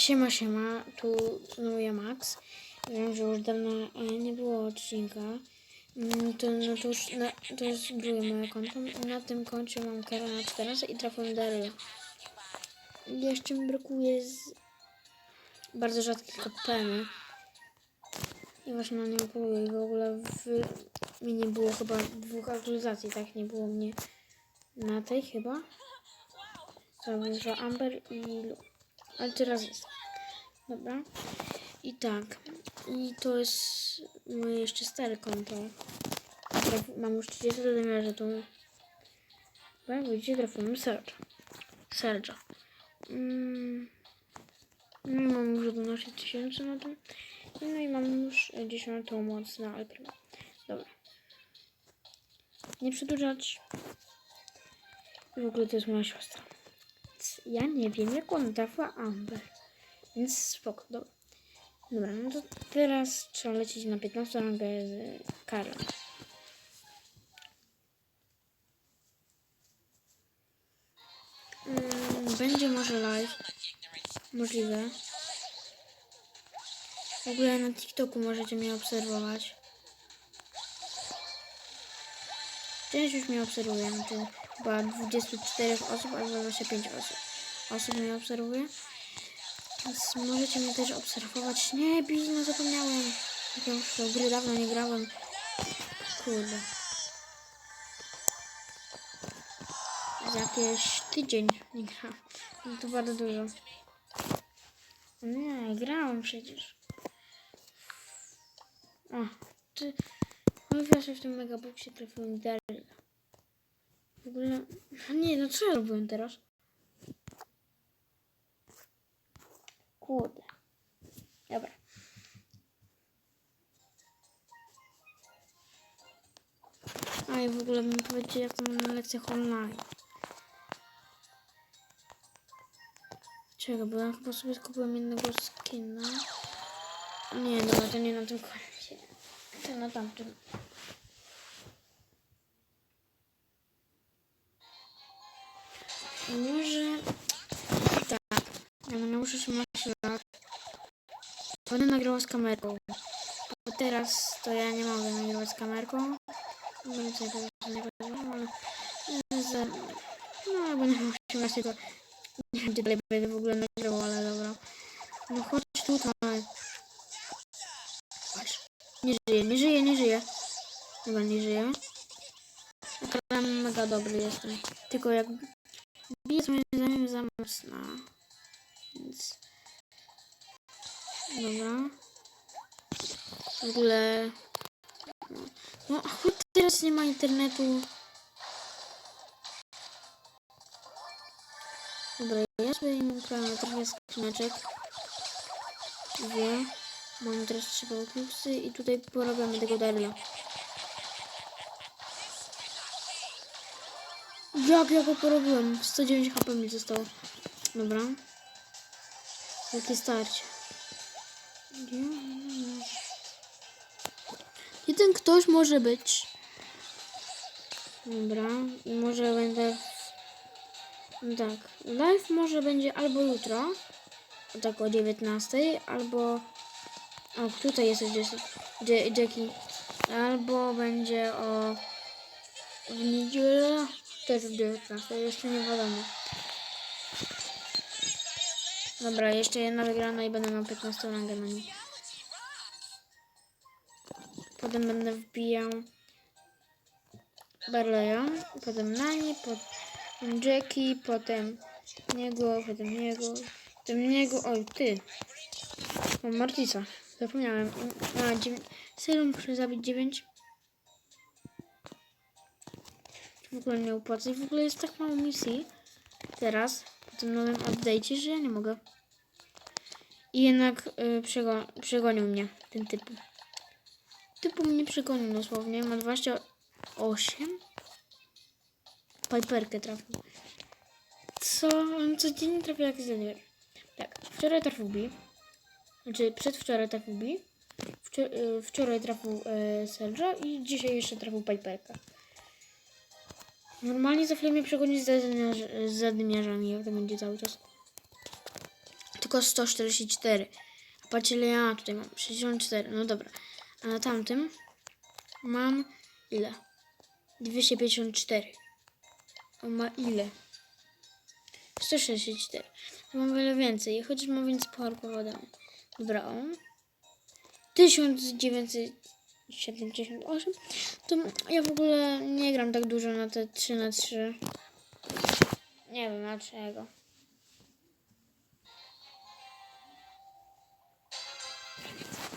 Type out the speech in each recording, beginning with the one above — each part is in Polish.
Siema, siema, tu znowu ja Max. Wiem, że już dawno e, nie było odcinka. Mm, To, no to już na, to moje konto. Na tym koncie mam karę na 14 i trafię Daryla. Jeszcze mi brakuje z bardzo rzadkich kopeny. I właśnie na nią poluję. W ogóle w, mi nie było chyba dwóch aktualizacji, tak? Nie było mnie na tej chyba. To że Amber i Lu. Ale teraz jest. Dobra. I tak. I to jest moje jeszcze stare konto. Mam już 30 wymiarze tu. Jak widzicie, trafiłem Serge. Serge'a. Mm. No mam już 12 tysięcy na tym. No i mam już 10 moc na Alprima. Dobra. Nie przedłużać. W ogóle to jest moja siostra. Ja nie wiem, jak ona trafiła Amber. Więc spoko, dobra. Dobra, no to teraz trzeba lecieć na 15 rangę z Karem. Mm, będzie może live. Możliwe. W ogóle na TikToku możecie mnie obserwować. Część już mnie obserwuje, no to chyba 24 osób albo 25 osób. Osób mnie obserwuje. Więc możecie mnie też obserwować. Nie, no zapomniałem. Ja już w gry dawno nie grałem. Kurde. Za tydzień nie grałem. No to bardzo dużo. Nie, grałem przecież. O, ty... No właśnie w tym megaboxie trafiłem Daryl. W ogóle... Nie, no co ja robiłem teraz? Kurde. Dobra. A i w ogóle mi powiedzieć, jak to mam na lekcjach online. Czego, bo ja chyba sobie skupiłem jednego skina. Nie, dobra, to nie na tym koncie. To na tamtym. Może... Tak. Ja muszę 18 lat. Będę nagrała z kamerką. Bo teraz to ja nie mogę nagrywać z kamerką. Będę sobie teraz nie powiedziałam, ale... No, jak będę miał 18 to... Nie wiem, gdzie dalej będę w ogóle nagrywał, ale dobra. No chodź tutaj. Chodź. Nie żyje, nie żyje, nie żyje. Chyba nie żyje. Ale mega dobry jestem. Tylko jak bije moim zdaniem za mocno. Więc... Dobra. W ogóle... No, choć teraz nie ma internetu. Dobra, ja sobie im trochę skrzyneczek. Dwie. Mam teraz trzy bałkiusy i tutaj porobiamy tego Daryla. Jak ja go porobiłem? 109 HP mi zostało. Dobra. Jakie starcie. Ten ktoś może być? Dobra. Może będę... Tak. Live może będzie albo jutro. Tak o 19, albo... O, tutaj jest Jackie. Albo będzie o... W niedzielę. Też o 19, jeszcze nie wiadomo. Dobra, jeszcze jedna wygrana i będę miał 15 rangę na nim. Potem będę wbijał Barleya, potem Nani, potem Jackie, potem niego, potem niego, potem niego, oj ty. Mam Martisa, zapomniałem. A, dziewięć. Serio muszę zabić 9? W ogóle nie opłaca i w ogóle jest tak mało misji teraz, po tym nowym update'cie, że ja nie mogę. I jednak y, przego przegonił mnie ten typ. Typu mnie przegonił dosłownie. Ma 28. Piperkę trafił. Co? On codziennie trafia jak zjadł. Tak, wczoraj trafił B. Znaczy przedwczoraj trafił B. Wczor y, wczoraj trafił y, Serge'a i dzisiaj jeszcze trafił Piperkę. Normalnie za chwilę mnie przegoni z zadymiarzami, jak to będzie cały czas. Tylko 144. A patrzcie ile ja tutaj mam, 64, no dobra. A na tamtym mam ile? 254. On ma ile? 164. To mam wiele więcej, chociaż mam więcej pucharków ode. Dobra, on. 1978. To ja w ogóle nie gram tak dużo na te 3 na 3 Nie wiem dlaczego.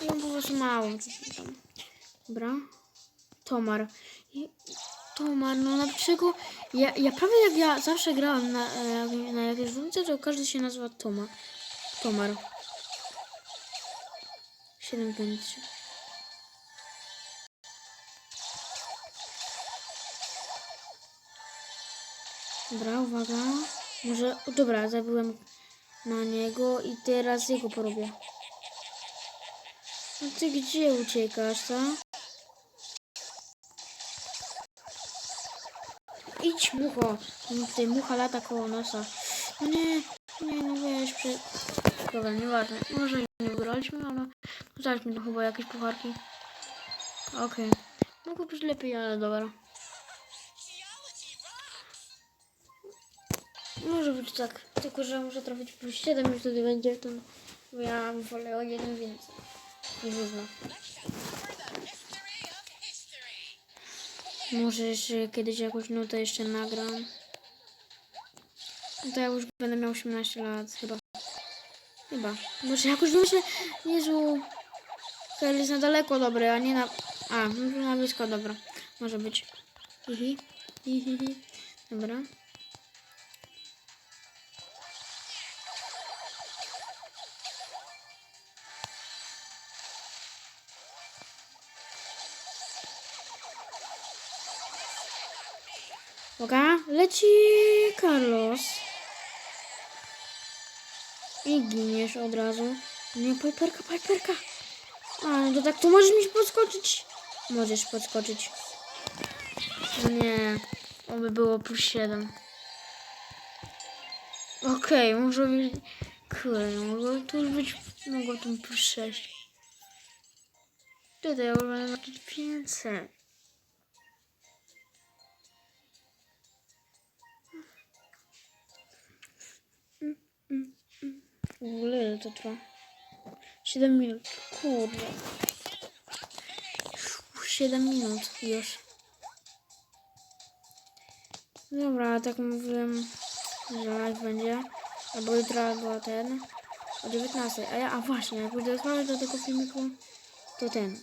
Mam po prostu tam. Dobra. Tomar. Tomar, no przykład ja, ja prawie jak ja zawsze grałem na, e, na jakiejś dwójce, to każdy się nazywa Toma. Tomar. 753. Dobra, uwaga. Może, dobra, zabiłem na niego i teraz jego porobię. No ty gdzie uciekasz, co? Idź, mucho. No Tutaj mucha lata koło nosa. No nie, nie, no weź, przy... Dobra, nieważne. Może nie wygraliśmy, ale daliśmy to chyba jakieś pucharki. Okej. Mogło być lepiej, ale dobra. Może być tak, tylko że muszę trafić plus 7 i wtedy będzie to, bo ja wolę o jeden więcej. Nie. Może jeszcze kiedyś jakąś nutę jeszcze nagram. No To ja już będę miał 18 lat chyba. Chyba. Może jakoś myślę, Jezu. Hel jest na daleko dobry, a nie na... A, na blisko, dobra. Może być. Hihi. Hihihi. Dobra. Uwaga, leci Carlos. I giniesz od razu. Nie, Piperka, Piperka. A, no to tak, to możesz mi podskoczyć. Możesz podskoczyć. Nie, oby było plus 7. Okej, okay, może być... Kurde, mogło tu już być... Mogło tu plus 6. Tutaj, ale 500. W ogóle ile to trwa? 7 minut. Kurde. 7 minut już. Dobra, tak mówiłem, że live będzie. Albo jutro, albo ten. O 19. A ja, a właśnie, jak będę trwać do tego filmiku, to ten.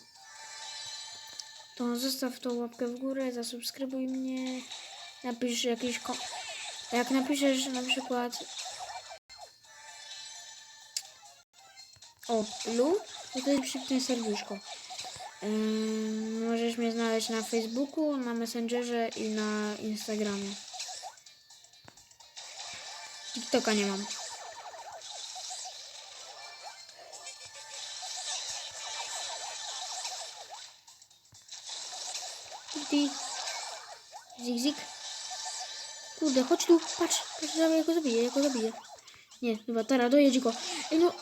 To zostaw tą łapkę w górę, zasubskrybuj mnie. Napisz jakiś. Jak napiszesz na przykład O, Lu, to tutaj przypnę serduszko. Ym, możesz mnie znaleźć na Facebooku, na Messengerze i na Instagramie. TikToka nie mam. Ty. Zik, zik. Kurde, chodź tu, patrz, patrz, ja go zabiję, ja go zabiję. Nie, chyba teraz dojedź go. Ej, no,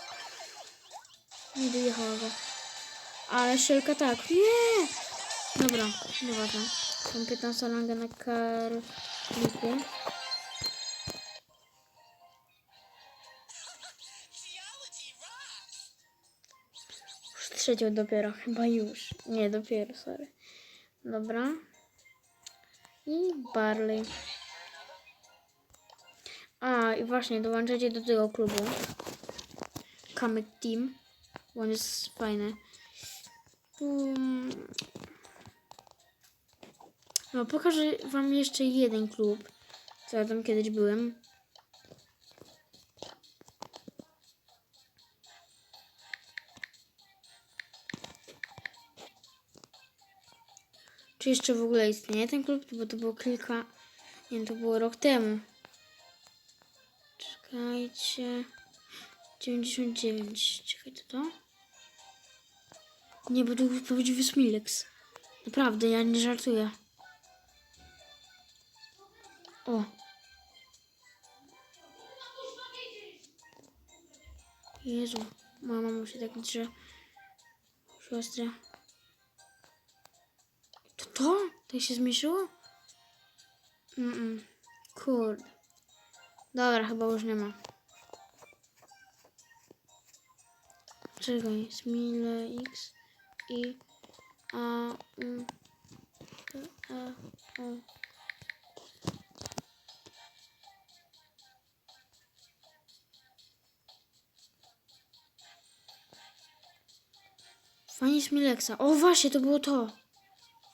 nie dojechała go. Ale szelka tak. Nie! Dobra, nieważne. Mam 15 rangę na karliku. Już trzecią dopiero, chyba już. Nie, dopiero, sorry. Dobra. I Barley. A, i właśnie, dołączacie do tego klubu. Kamek Team. Bo on jest fajny. Um, no, pokażę wam jeszcze jeden klub, co ja tam kiedyś byłem. Czy jeszcze w ogóle istnieje ten klub? Bo to było kilka... Nie wiem, to było rok temu. Czekajcie... 99. Czekajcie, to? Nie, bo tu powiedział Wysmilex. Naprawdę, ja nie żartuję. O. Jezu, mama się tak drze. Siostra. To to? To się zmieszyło? Mm, -mm. Kurde. Dobra, chyba już nie ma. Czekaj, Smile X i A U T, E O Fani Smilexa. O właśnie, to było to.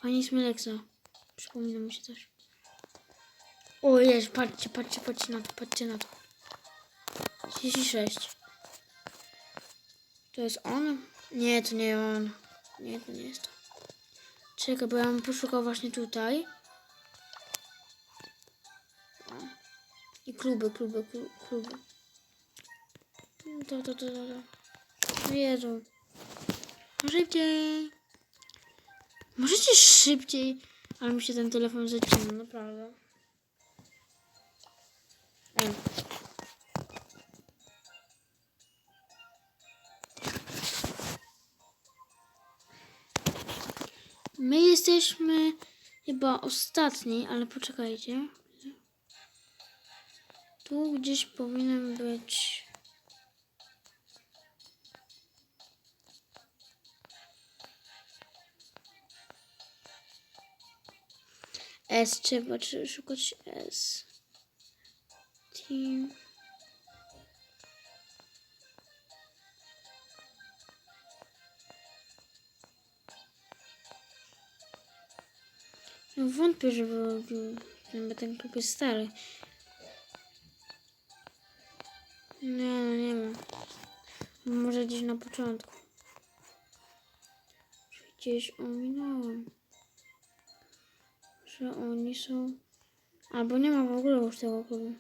Fani Smilexa. Przypomina mi się też. O jest, patrzcie, patrzcie, patrzcie na to, patrzcie na to. 36. To jest on? Nie, to nie on. Nie, to nie jest to. Czekaj, bo ja bym poszukał właśnie tutaj. I kluby, kluby, klu- kluby. To, to, to, to, to. O Jezu. No Szybciej. Możecie szybciej. Ale mi się ten telefon zacina, naprawdę. Ej. My jesteśmy chyba ostatni, ale poczekajcie. Tu gdzieś powinien być. S, trzeba szukać S. Team. No wątpię, żeby żeby ten klub jest stary. Nie, no nie ma. Może gdzieś na początku. Gdzieś ominąłem. Że oni są... Albo nie ma w ogóle już tego klubu.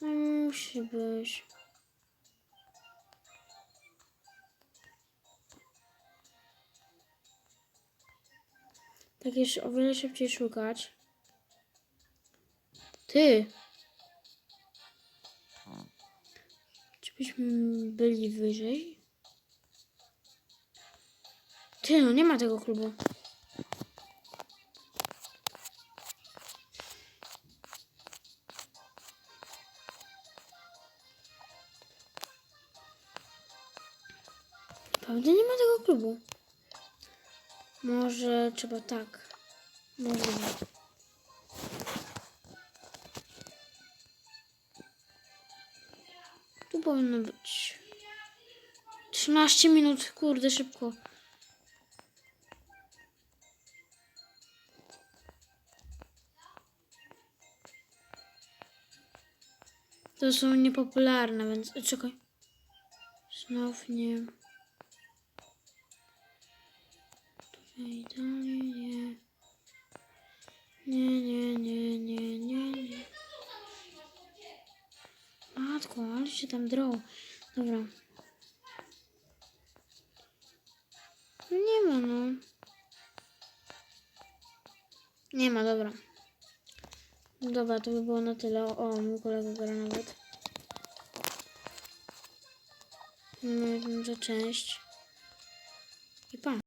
No musi być. Tak jest o wiele szybciej szukać. Ty! Czy byśmy byli wyżej? Ty, no nie ma tego klubu. Prawda nie ma tego klubu. Może trzeba tak. Może. Tu powinno być. 13 minut, kurde, szybko. To są niepopularne, więc. Czekaj. Znów nie. Tutaj dalej nie. Nie, nie, nie, nie, nie, nie. Matko, ale się tam drą. Dobra. Nie ma, no. Nie ma, dobra. Dobra, to by było na tyle. O, mój kolega gra nawet. No, za część. I pa.